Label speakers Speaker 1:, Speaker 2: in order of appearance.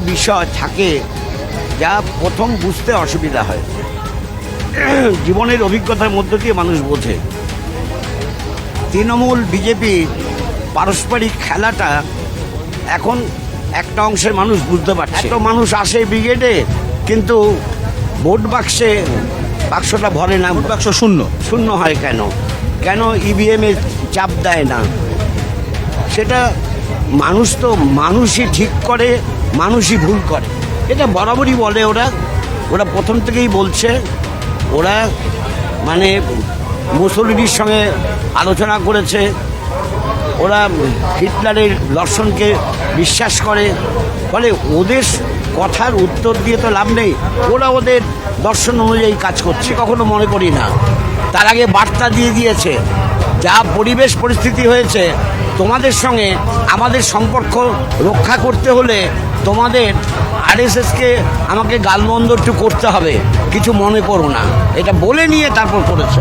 Speaker 1: বিষয় থাকে যা প্রথম বুঝতে অসুবিধা হয়। জীবনের অভিজ্ঞতার মধ্য দিয়ে মানুষ বোঝে। তৃণমূল বিজেপি পারস্পরিক খেলাটা এখন একটা অংশের মানুষ বুঝতে পারছে। এত মানুষ আসে ব্রিগেডে কিন্তু ভোট বাক্সে বাক্সটা ভরে না।
Speaker 2: ভোট বাক্স শূন্য।
Speaker 1: শূন্য হয় কেন? কেন ইভিএমে চাপ দেয় না? সেটা মানুষ তো মানুষই ঠিক করে, মানুষই ভুল করে। এটা বরাবরই বলে ওরা। ওরা প্রথম থেকেই বলছে, ওরা মানে মুসলিনীর সঙ্গে আলোচনা করেছে। ওরা হিটলারের দর্শনকে বিশ্বাস করে। ফলে ওদের কথার উত্তর দিয়ে তো লাভ নেই। ওরা ওদের দর্শন অনুযায়ী কাজ করছে, কখনো মনে করি না। তার আগে বার্তা দিয়ে দিয়েছে। যা পরিবেশ পরিস্থিতি হয়েছে, তোমাদের সঙ্গে আমাদের সম্পর্ক রক্ষা করতে হলে তোমাদের আরএসএসকে আমাকে গালমন্দ একটু করতে হবে, কিছু মনে করো না। এটা বলে নিয়ে তারপর করেছে।